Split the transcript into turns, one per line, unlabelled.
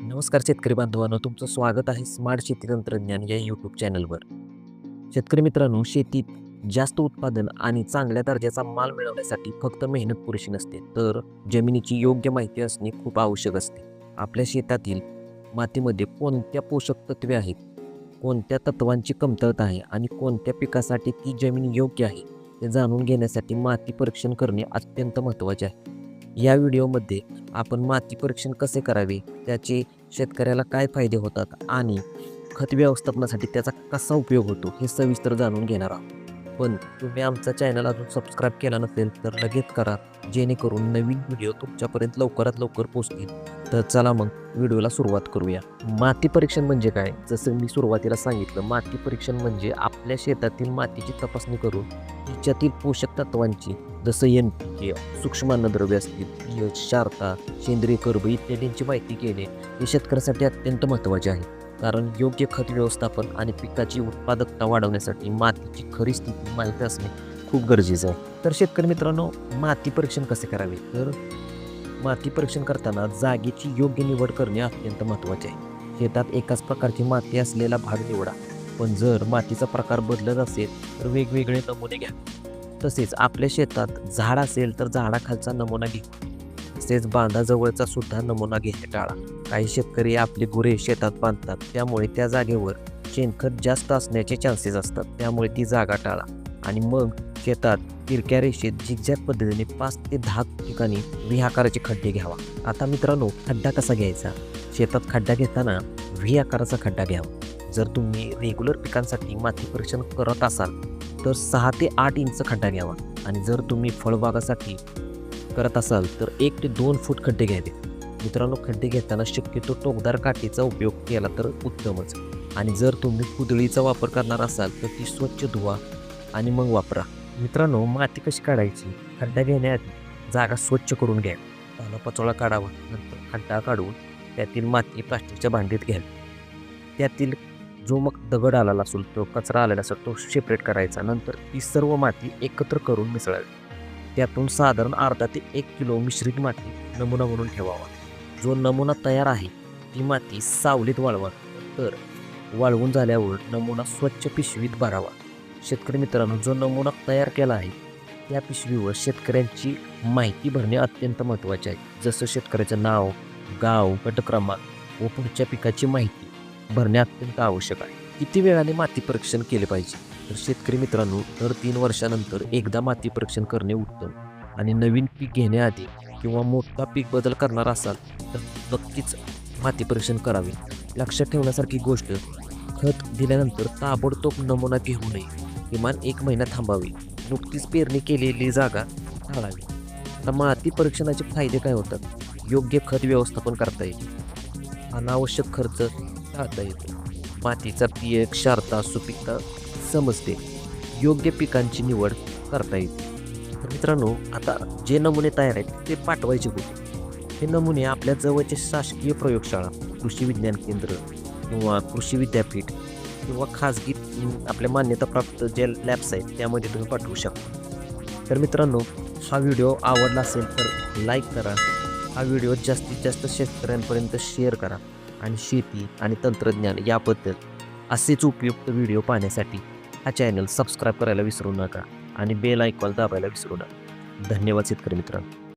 नमस्कार शेतकरी बांधवांनो तुमचं स्वागत आहे स्मार्ट शेती तंत्रज्ञान या यूट्यूब चॅनलवर शेतकरी मित्रांनो शेतीत जास्त उत्पादन आणि चांगल्या दर्जाचा माल मिळवण्यासाठी फक्त मेहनत पुरेशी नसते तर जमिनीची योग्य माहिती असणे खूप आवश्यक असते. आपल्या शेतातील मातीमध्ये कोणत्या पोषक तत्वे आहेत? कोणत्या तत्वांची कमतरता आहे? आणि कोणत्या पिकासाठी ती जमीन योग्य आहे? हे जाणून घेण्यासाठी माती परीक्षण करणे अत्यंत महत्त्वाचे आहे. या व्हिडिओमध्ये आपण माती परीक्षण कसे करावे त्याचे शेतकऱ्याला काय फायदे होतात आणि खत व्यवस्थापनासाठी त्याचा कसा उपयोग होतो हे सविस्तर जाणून घेणार आहोत. पण तुम्ही आमचा चॅनल अजून सबस्क्राईब केला नसेल तर लगेच करा जेणेकरून नवीन व्हिडिओ तुमच्यापर्यंत लवकरात लवकर पोहोचतील. तर चला मग व्हिडिओला सुरुवात करूया. माती परीक्षण म्हणजे काय? जसं मी सुरुवातीला सांगितलं माती परीक्षण म्हणजे आपल्या शेतातील मातीची तपासणी करून तिच्यातील पोषक तत्वांची जसं एन पी के सूक्ष्म अन्नद्रव्य असतील शारता क्षारता सेंद्रिय कर्ब इत्यादींची माहिती घेणे हे शेतकऱ्यासाठी अत्यंत महत्त्वाचे आहे. कारण योग्य खत व्यवस्थापन आणि पिकाची उत्पादकता वाढवण्यासाठी मातीची खरी स्थिती माहीत असणे खूप गरजेचं आहे. तर शेतकरी मित्रांनो माती परीक्षण कसे करावे? तर माती परीक्षण करताना जागेची योग्य निवड करणे अत्यंत महत्त्वाचे आहे. शेतात एकाच प्रकारची माती असलेला भाग निवडा. पण जर मातीचा प्रकार बदलत असेल तर वेगवेगळे नमुने घ्या. तसेच आपल्या शेतात झाड असेल तर झाडाखालचा नमुना घ्या. तसेच बांधाजवळचा सुद्धा नमुना घेणे टाळा. काही शेतकरी आपली गुरे शेतात बांधतात त्यामुळे त्या जागेवर शेणखत जास्त असण्याचे चान्सेस असतात. त्यामुळे ती जागा टाळा. आणि मग शेतात तिरक्या रेषेत झिकझॅक पद्धतीने पाच ते दहा ठिकाणी व्ही आकाराचे खड्डे घ्यावा. आता मित्रांनो खड्डा कसा घ्यायचा? शेतात खड्डा घेताना व्ही आकाराचा खड्डा घ्यावा. जर तुम्ही रेग्युलर पिकांसाठी माती परीक्षण करत असाल तर सहा ते आठ इंच खड्डा घ्यावा. आणि जर तुम्ही फळबागासाठी करत असाल तर एक ते दोन फूट खड्डे घ्यावे. मित्रांनो खड्डे घेताना शक्यतो टोकदार काठीचा उपयोग केला तर उत्तमच. आणि जर तुम्ही कुदळीचा वापर करणार असाल तर ती स्वच्छ धुवा आणि मग वापरा. मित्रांनो माती कशी काढायची? खड्डा घेण्याआधी जागा स्वच्छ करून घ्या. पाला पचोळा काढावा. नंतर खड्डा काढून त्यातील माती प्लास्टिकच्या भांडीत घ्यावी त्यातील जो मग दगड आलेला असेल तो कचरा आलेला असेल तो सेपरेट करायचा. नंतर ती सर्व माती एकत्र करून मिसळावी. त्यातून साधारण अर्धा ते एक किलो मिश्रित माती नमुना म्हणून ठेवावा. जो नमुना तयार आहे ती माती सावलीत वाळवा. तर वाळवून झाल्यावर नमुना स्वच्छ पिशवीत भरावा. शेतकरी मित्रांनो जो नमुना तयार केला आहे त्या पिशवीवर शेतकऱ्यांची माहिती भरणे अत्यंत महत्त्वाचे आहे. जसं शेतकऱ्याचं नाव गाव गट क्रमांक व पुढच्या पिकाची माहिती भरणे अत्यंत आवश्यक आहे. किती वेळाने माती परीक्षण केले पाहिजे? तर शेतकरी मित्रांनो दर तीन वर्षानंतर एकदा माती परीक्षण करणे उत्तम आणि नवीन पीक घेण्याआधी किंवा मोठा पीक बदल करणार असाल तर नक्कीच माती परीक्षण करावे. लक्षात ठेवण्यासारखी गोष्ट खत दिल्यानंतर ताबडतोब नमुना घेऊ नये. किमान एक महिना थांबावी. नुकतीच पेरणी केलेली जागा टाळावी आता माती परीक्षणाचे फायदे काय होतात? योग्य खत व्यवस्थापन करता येईल अनावश्यक खर्च टाळता येतो. मातीचा पीएच क्षारता सुपीकता समजते. योग्य पिकांची निवड करता येते. तर मित्रांनो आता जे नमुने तयार आहेत ते पाठवायचे कुठे हे नमुने आपल्या जवळचे शासकीय प्रयोगशाळा कृषी विज्ञान केंद्र किंवा कृषी विद्यापीठ किंवा खाजगी आपल्या मान्यताप्राप्त जे लॅब्स आहेत त्यामध्ये तुम्ही पाठवू शकता. तर मित्रांनो हा व्हिडिओ आवडला असेल तर लाईक करा. हा व्हिडिओ जास्तीत जास्त शेतकऱ्यांपर्यंत शेअर करा. आणि शेती आणि तंत्रज्ञान याबद्दल असेच उपयुक्त व्हिडिओ पाहण्यासाठी हा चॅनल सबस्क्राईब करायला विसरू नका आणि बेल आयकॉन दाबायला विसरू नका. धन्यवाद शेतकरी मित्रांनो.